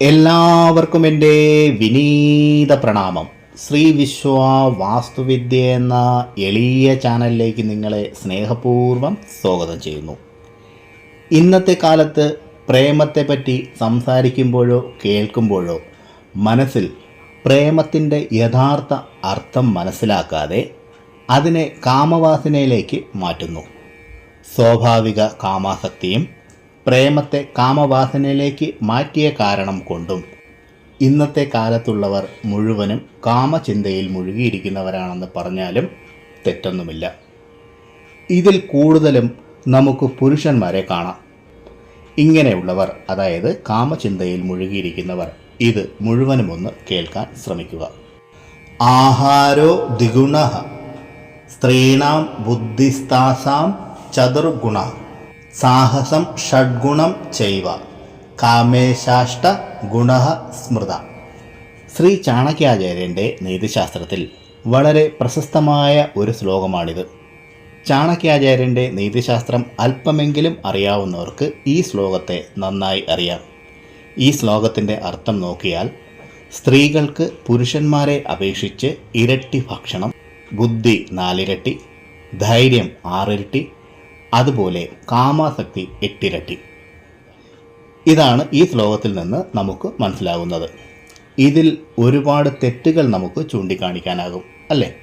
എല്ലാവർക്കും എന്റെ വിനീത പ്രണാമം. ശ്രീ വിശ്വ വാസ്തുവിദ്യ എന്ന എളിയ ചാനലിലേക്ക് നിങ്ങളെ സ്നേഹപൂർവം സ്വാഗതം ചെയ്യുന്നു. ഇന്നത്തെ കാലത്ത് പ്രേമത്തെപ്പറ്റി സംസാരിക്കുമ്പോഴോ കേൾക്കുമ്പോഴോ മനസ്സിൽ പ്രേമത്തിന്റെ യഥാർത്ഥ അർത്ഥം മനസ്സിലാക്കാതെ അതിനെ കാമവാസനയിലേക്ക് മാറ്റുന്നു. സ്വാഭാവിക കാമാസക്തിയും പ്രേമത്തെ കാമവാസനയിലേക്ക് മാറ്റിയ കാരണം കൊണ്ടും ഇന്നത്തെ കാലത്തുള്ളവർ മുഴുവനും കാമചിന്തയിൽ മുഴുകിയിരിക്കുന്നവരാണെന്ന് പറഞ്ഞാലും തെറ്റൊന്നുമില്ല. ഇതിൽ കൂടുതലും നമുക്ക് പുരുഷന്മാരെ കാണാം. ഇങ്ങനെയുള്ളവർ അതായത് കാമചിന്തയിൽ മുഴുകിയിരിക്കുന്നവർ ഇത് മുഴുവനും ഒന്ന് കേൾക്കാൻ ശ്രമിക്കുക. ആഹാരോ ദ്വിഗുണ സ്ത്രീണാം ബുദ്ധിസ്താസാം ചതുർഗുണ. സാഹസം ഷഡ്ഗുണം ചെയ്വ. കാമേശാഷ്ട ഗുണ സ്മൃത. ശ്രീ ചാണക്യാചാര്യന്റെ നീതിശാസ്ത്രത്തിൽ വളരെ പ്രശസ്തമായ ഒരു ശ്ലോകമാണിത്. ചാണക്യാചാര്യന്റെ നീതിശാസ്ത്രം അല്പമെങ്കിലും അറിയാവുന്നവർക്ക് ഈ ശ്ലോകത്തെ നന്നായി അറിയാം. ഈ ശ്ലോകത്തിന്റെ അർത്ഥം നോക്കിയാൽ സ്ത്രീകൾക്ക് പുരുഷന്മാരെ അപേക്ഷിച്ച് ഇരട്ടി ഭക്ഷണം ബുദ്ധി നാലിരട്ടി ധൈര്യം ആറിരട്ടി അതുപോലെ കാമാസക്തി എട്ടിരട്ടി. ഇതാണ് ഈ ശ്ലോകത്തിൽ നിന്ന് നമുക്ക് മനസ്സിലാകുന്നത് ഇതിൽ ഒരുപാട് തെറ്റുകൾ നമുക്ക് ചൂണ്ടിക്കാണിക്കാനാകും അല്ലേ?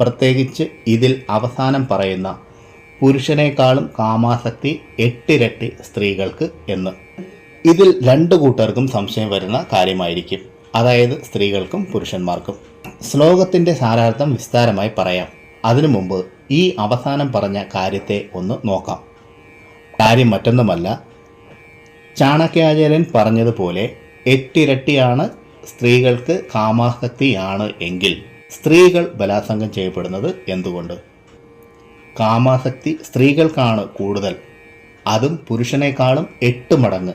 പ്രത്യേകിച്ച് ഇതിൽ അവസാനം പറയുന്ന പുരുഷനേക്കാളും കാമാസക്തി എട്ടിരട്ടി സ്ത്രീകൾക്ക് എന്ന്. ഇതിൽ രണ്ട് കൂട്ടർക്കും സംശയം വരുന്ന കാര്യമായിരിക്കും. അതായത് സ്ത്രീകൾക്കും പുരുഷന്മാർക്കും. ശ്ലോകത്തിന്റെ സാരാർത്ഥം വിസ്താരമായി പറയാം. അതിനു മുമ്പ് ഈ അവസാനം പറഞ്ഞ കാര്യത്തെ ഒന്ന് നോക്കാം. കാര്യം മറ്റൊന്നുമല്ല ചാണക്യാചാര്യൻ പറഞ്ഞതുപോലെ എട്ടിരട്ടിയാണ് സ്ത്രീകൾക്ക് കാമാസക്തിയാണ് എങ്കിൽ സ്ത്രീകൾ ബലാസംഗം ചെയ്യപ്പെടുന്നത് എന്തുകൊണ്ട്? കാമാസക്തി സ്ത്രീകൾക്കാണ് കൂടുതൽ. അതും പുരുഷനേക്കാളും എട്ട് മടങ്ങ്.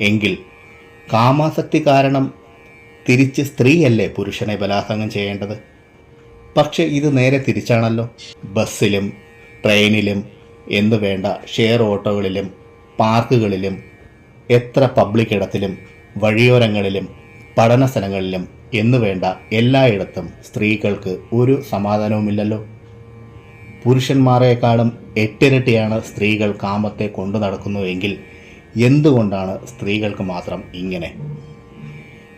എങ്കിൽ കാമാസക്തി കാരണം തിരിച്ച് സ്ത്രീയല്ലേ പുരുഷനെ ബലാസംഗം ചെയ്യേണ്ടത്? പക്ഷേ ഇത് നേരെ തിരിച്ചാണല്ലോ. ബസ്സിലും ട്രെയിനിലും എന്നു വേണ്ട ഷെയർ ഓട്ടോകളിലും പാർക്കുകളിലും എത്ര പബ്ലിക് ഇടത്തിലും വഴിയോരങ്ങളിലും പഠന സ്ഥലങ്ങളിലും എന്നു വേണ്ട എല്ലായിടത്തും സ്ത്രീകൾക്ക് ഒരു സമാധാനവുമില്ലല്ലോ. പുരുഷന്മാരെക്കാളും എട്ടിരട്ടിയാണ് സ്ത്രീകൾ കാമത്തെ കൊണ്ടു നടക്കുന്നുവെങ്കിൽ എന്തുകൊണ്ടാണ് സ്ത്രീകൾക്ക് മാത്രം ഇങ്ങനെ?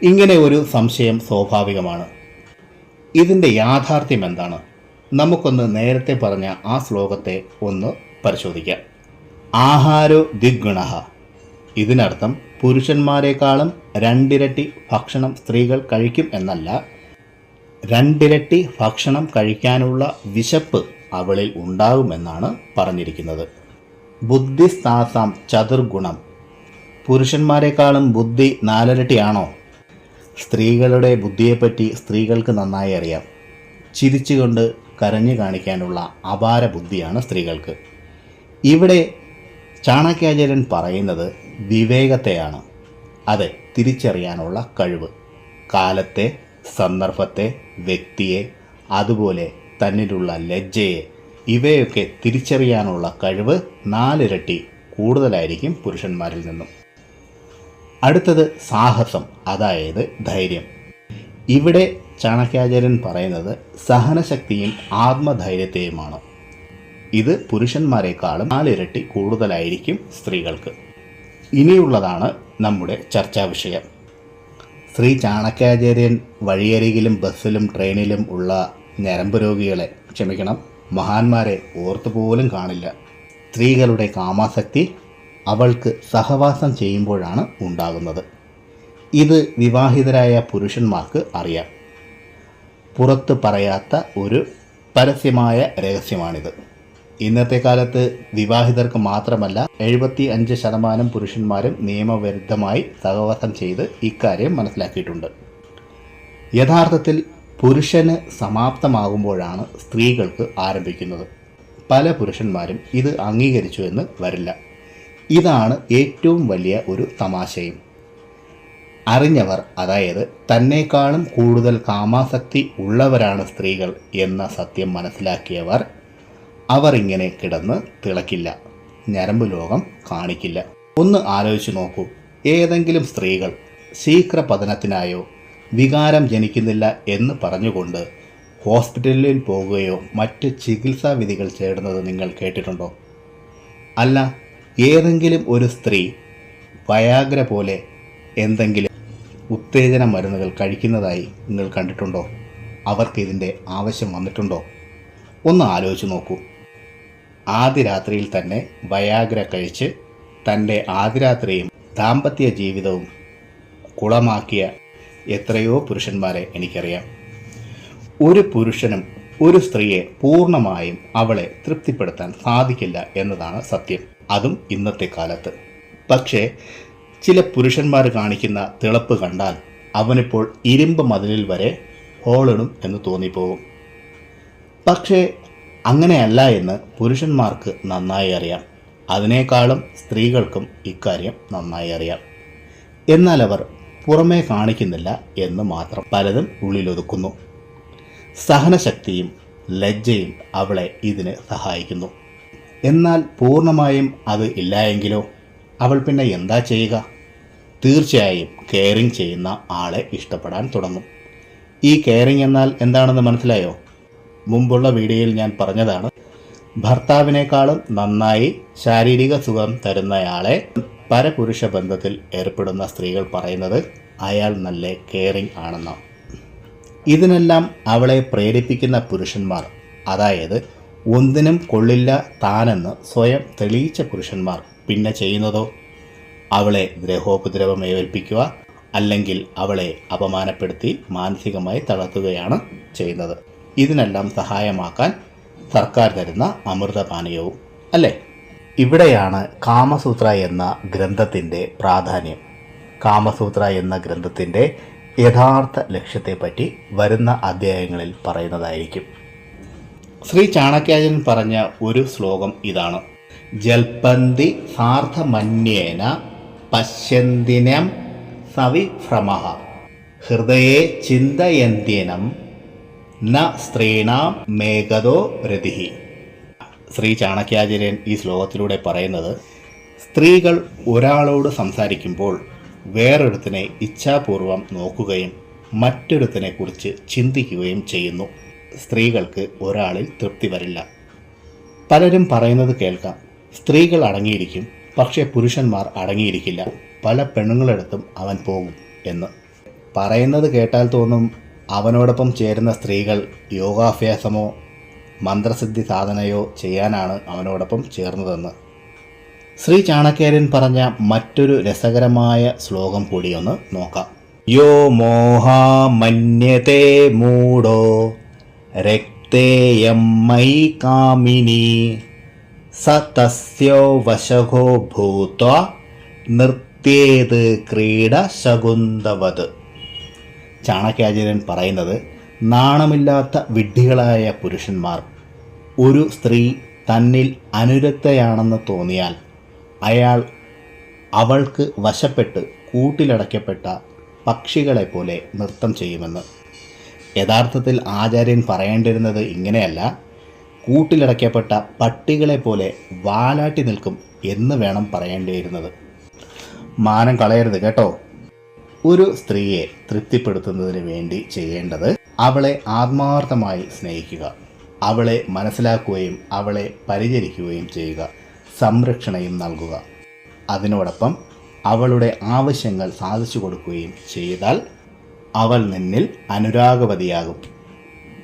ഇങ്ങനെ ഒരു സംശയം സ്വാഭാവികമാണ്. ഇതിന്റെ യാഥാർത്ഥ്യം എന്താണ്? നമുക്കൊന്ന് നേരത്തെ പറഞ്ഞ ആ ശ്ലോകത്തെ ഒന്ന് പരിശോധിക്കാം. ആഹാരോ ദിഗ്ഗുണ ഇതിനർത്ഥം പുരുഷന്മാരെക്കാളും രണ്ടിരട്ടി ഭക്ഷണം സ്ത്രീകൾ കഴിക്കും എന്നല്ല രണ്ടിരട്ടി ഭക്ഷണം കഴിക്കാനുള്ള വിശപ്പ് അവളിൽ ഉണ്ടാകുമെന്നാണ് പറഞ്ഞിരിക്കുന്നത്. ബുദ്ധിസ്ഥാസാം ചതുർഗുണം. പുരുഷന്മാരെക്കാളും ബുദ്ധി നാലിരട്ടിയാണോ? സ്ത്രീകളുടെ ബുദ്ധിയെപ്പറ്റി സ്ത്രീകൾക്ക് നന്നായി അറിയാം. ചിരിച്ചുകൊണ്ട് കരഞ്ഞു കാണിക്കാനുള്ള അപാര ബുദ്ധിയാണ് സ്ത്രീകൾക്ക്. ഇവിടെ ചാണക്യാചാര്യൻ പറയുന്നത് വിവേകത്തെയാണ്. അതെ തിരിച്ചറിയാനുള്ള കഴിവ്. കാലത്തെ സന്ദർഭത്തെ വ്യക്തിയെ അതുപോലെ തന്നിലുള്ള ലജ്ജയെ ഇവയൊക്കെ തിരിച്ചറിയാനുള്ള കഴിവ് നാലിരട്ടി കൂടുതലായിരിക്കും പുരുഷന്മാരിൽ നിന്നും. അടുത്തത് സാഹസം അതായത് ധൈര്യം. ഇവിടെ ചാണക്യാചാര്യൻ പറയുന്നത് സഹനശക്തിയും ആത്മധൈര്യത്തെയുമാണ്. ഇത് പുരുഷന്മാരെക്കാളും നാലിരട്ടി കൂടുതലായിരിക്കും സ്ത്രീകൾക്ക്. ഇനിയുള്ളതാണ് നമ്മുടെ ചർച്ചാ വിഷയം. ശ്രീ ചാണക്യാചാര്യൻ വഴിയരികിലും ബസ്സിലും ട്രെയിനിലും ഉള്ള ഞരമ്പ് രോഗികളെ ക്ഷമിക്കണം മഹാന്മാരെ ഓർത്തുപോലും കാണില്ല. സ്ത്രീകളുടെ കാമാസക്തി അവൾക്ക് സഹവാസം ചെയ്യുമ്പോഴാണ് ഉണ്ടാകുന്നത്. ഇത് വിവാഹിതരായ പുരുഷന്മാർക്ക് അറിയാം. പുറത്ത് പറയാത്ത ഒരു പരസ്യമായ രഹസ്യമാണിത്. ഇന്നത്തെ കാലത്ത് വിവാഹിതർക്ക് മാത്രമല്ല എഴുപത്തി അഞ്ച് ശതമാനം പുരുഷന്മാരും നിയമവിരുദ്ധമായി സഹവാസം ചെയ്ത് ഇക്കാര്യം മനസ്സിലാക്കിയിട്ടുണ്ട്. യഥാർത്ഥത്തിൽ പുരുഷന് സമാപ്തമാകുമ്പോഴാണ് സ്ത്രീകൾക്ക് ആരംഭിക്കുന്നത്. പല പുരുഷന്മാരും ഇത് അംഗീകരിച്ചു എന്ന് വരില്ല. ഇതാണ് ഏറ്റവും വലിയ ഒരു തമാശയും. അറിഞ്ഞവർ അതായത് തന്നെക്കാളും കൂടുതൽ കാമാസക്തി ഉള്ളവരാണ് സ്ത്രീകൾ എന്ന സത്യം മനസ്സിലാക്കിയവർ അവർ ഇങ്ങനെ കിടന്ന് തിളക്കില്ല. ഞരമ്പ് ലോകം കാണിക്കില്ല. ഒന്ന് ആലോചിച്ച് നോക്കൂ. ഏതെങ്കിലും സ്ത്രീകൾ ശീഘ്രപതനത്തിനായോ വികാരം ജനിക്കുന്നില്ല എന്ന് പറഞ്ഞുകൊണ്ട് ഹോസ്പിറ്റലിൽ പോകുകയോ മറ്റ് ചികിത്സാ വിധികൾ ചേടുന്നത് നിങ്ങൾ കേട്ടിട്ടുണ്ടോ? അല്ല. ഏതെങ്കിലും ഒരു സ്ത്രീ വയാഗ്ര പോലെ എന്തെങ്കിലും ഉത്തേജന മരുന്നുകൾ കഴിക്കുന്നതായി നിങ്ങൾ കണ്ടിട്ടുണ്ടോ? അവർക്ക് ഇതിന്റെ ആവശ്യം വന്നിട്ടുണ്ടോ? ഒന്ന് ആലോചിച്ച് നോക്കൂ. ആദ്യ രാത്രിയിൽ തന്നെ വയാഗ്ര കഴിച്ച് തന്റെ ആദ്യരാത്രിയും ദാമ്പത്യ ജീവിതവും കുളമാക്കിയ എത്രയോ പുരുഷന്മാരെ എനിക്കറിയാം. ഒരു പുരുഷനും ഒരു സ്ത്രീയെ പൂർണമായും അവളെ തൃപ്തിപ്പെടുത്താൻ സാധിക്കില്ല എന്നതാണ് സത്യം. അതും ഇന്നത്തെ കാലത്ത്. പക്ഷേ ചില പുരുഷന്മാർ കാണിക്കുന്ന തിളപ്പ് കണ്ടാൽ അവനിപ്പോൾ ഇരുമ്പ് മതിലിൽ വരെ ഹോളിടും എന്ന് തോന്നിപ്പോകും. പക്ഷേ അങ്ങനെയല്ല എന്ന് പുരുഷന്മാർക്ക് നന്നായി അറിയാം. അതിനേക്കാളും സ്ത്രീകൾക്കും ഇക്കാര്യം നന്നായി അറിയാം. എന്നാൽ അവർ പുറമേ കാണിക്കുന്നില്ല എന്ന് മാത്രം പലതും ഉള്ളിലൊതുക്കുന്നു. സഹനശക്തിയും ലജ്ജയും അവളെ ഇതിന് സഹായിക്കുന്നു. എന്നാൽ പൂർണമായും അത് ഇല്ലായെങ്കിലോ? അവൾ പിന്നെ എന്താ ചെയ്യുക? തീർച്ചയായും കെയറിങ് ചെയ്യുന്ന ആളെ ഇഷ്ടപ്പെടാൻ തുടങ്ങും. ഈ കെയറിങ് എന്നാൽ എന്താണെന്ന് മനസ്സിലായോ? മുമ്പുള്ള വീഡിയോയിൽ ഞാൻ പറഞ്ഞതാണ് ഭർത്താവിനേക്കാളും നന്നായി ശാരീരിക സുഖം തരുന്നയാളെ പരപുരുഷ ബന്ധത്തിൽ ഏർപ്പെടുന്ന സ്ത്രീകൾ പറയുന്നത് അയാൾ നല്ല കെയറിങ് ആണെന്നാണ്. ഇതിനെല്ലാം അവളെ പ്രേരിപ്പിക്കുന്ന പുരുഷന്മാർ അതായത് ഒന്നിനും കൊള്ളില്ല താനെന്ന് സ്വയം തെളിയിച്ച പുരുഷന്മാർ പിന്നെ ചെയ്യുന്നതോ? അവളെ ദ്രഹോപദ്രവം ഏൽപ്പിക്കുക അല്ലെങ്കിൽ അവളെ അപമാനപ്പെടുത്തി മാനസികമായി തളർത്തുകയാണ് ചെയ്യുന്നത്. ഇതിനെല്ലാം സഹായമാക്കാൻ സർക്കാർ തരുന്ന അമൃതപാനീയവും അല്ലേ? ഇവിടെയാണ് കാമസൂത്ര എന്ന ഗ്രന്ഥത്തിന്റെ പ്രാധാന്യം. കാമസൂത്ര എന്ന ഗ്രന്ഥത്തിന്റെ യഥാർത്ഥ ലക്ഷ്യത്തെപ്പറ്റി വരുന്ന അധ്യായങ്ങളിൽ പറയുന്നതായിരിക്കും. ശ്രീ ചാണക്യാജൻ പറഞ്ഞ ഒരു ശ്ലോകം ഇതാണ്. ജൽപന്തി സാർത്ഥമന്യേന പശ്യന്തിനം സവിഭ്രമ ഹൃദയെ ചിന്തയന്തിനം ന സ്ത്രീണാം മേഘതോ രതിഹി ശ്രീ ചാണക്യാചാര്യൻ ഈ ശ്ലോകത്തിലൂടെ പറയുന്നത് സ്ത്രീകൾ ഒരാളോട് സംസാരിക്കുമ്പോൾ വേറൊരുത്തിനെ ഇച്ഛാപൂർവം നോക്കുകയും മറ്റൊരുത്തിനെ കുറിച്ച് ചിന്തിക്കുകയും ചെയ്യുന്നു. സ്ത്രീകൾക്ക് ഒരാളിൽ തൃപ്തി വരില്ല. പലരും പറയുന്നത് കേൾക്കാം. സ്ത്രീകൾ അടങ്ങിയിരിക്കും പക്ഷേ പുരുഷന്മാർ അടങ്ങിയിരിക്കില്ല. പല പെണ്ണുങ്ങളെടുത്തും അവൻ പോകും എന്ന്. പറയുന്നത് കേട്ടാൽ തോന്നും അവനോടൊപ്പം ചേരുന്ന സ്ത്രീകൾ യോഗാഭ്യാസമോ മന്ത്രസിദ്ധി സാധനയോ ചെയ്യാനാണ് അവനോടൊപ്പം ചേർന്നതെന്ന്. ശ്രീ ചാണക്യരൻ പറഞ്ഞ മറ്റൊരു രസകരമായ ശ്ലോകം കൂടിയൊന്ന് നോക്കാം. യോ മോഹാ മൂടോ രക്തേയം മൈ കാമിനി സ തസ്യോ വശകോ ഭൂത്വ നൃത്യേത് ക്രീഡ ശകുന്തവത്. ചാണക്യാചാര്യൻ പറയുന്നത് നാണമില്ലാത്ത വിഡ്ഢികളായ പുരുഷന്മാർ ഒരു സ്ത്രീ തന്നിൽ അനുരക്തയാണെന്ന് തോന്നിയാൽ അയാൾ അവൾക്ക് വശപ്പെട്ട് കൂട്ടിലടയ്ക്കപ്പെട്ട പക്ഷികളെപ്പോലെ നൃത്തം ചെയ്യുമെന്ന് യഥാർത്ഥത്തിൽ ആചാര്യൻ പറയേണ്ടിരുന്നത് ഇങ്ങനെയല്ല. കൂട്ടിലടയ്ക്കപ്പെട്ട പട്ടികളെ പോലെ വാലാട്ടി നിൽക്കും എന്ന് വേണം പറയേണ്ടിയിരുന്നത്. മാനം കളയരുത് കേട്ടോ. ഒരു സ്ത്രീയെ തൃപ്തിപ്പെടുത്തുന്നതിന് വേണ്ടി ചെയ്യേണ്ടത് അവളെ ആത്മാർത്ഥമായി സ്നേഹിക്കുക. അവളെ മനസ്സിലാക്കുകയും അവളെ പരിചരിക്കുകയും ചെയ്യുക. സംരക്ഷണയും നൽകുക. അതിനോടൊപ്പം അവളുടെ ആവശ്യങ്ങൾ സാധിച്ചു കൊടുക്കുകയും ചെയ്താൽ അവൾ നിന്നിൽ അനുരാഗവതിയാകും.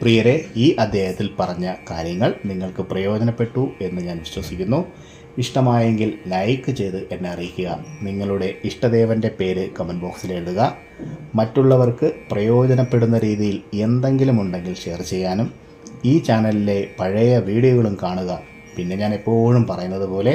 പ്രിയരെ ഈ അദ്ദേഹത്തിൽ പറഞ്ഞ കാര്യങ്ങൾ നിങ്ങൾക്ക് പ്രയോജനപ്പെട്ടു എന്ന് ഞാൻ വിശ്വസിക്കുന്നു. ഇഷ്ടമായെങ്കിൽ ലൈക്ക് ചെയ്ത് എന്നെ അറിയിക്കുക. നിങ്ങളുടെ ഇഷ്ടദേവന്റെ പേര് കമന്റ് ബോക്സിൽ എഴുതുക. മറ്റുള്ളവർക്ക് പ്രയോജനപ്പെടുന്ന രീതിയിൽ എന്തെങ്കിലും ഉണ്ടെങ്കിൽ ഷെയർ ചെയ്യാനും ഈ ചാനലിലെ പഴയ വീഡിയോകളും കാണുക. പിന്നെ ഞാൻ എപ്പോഴും പറയുന്നത് പോലെ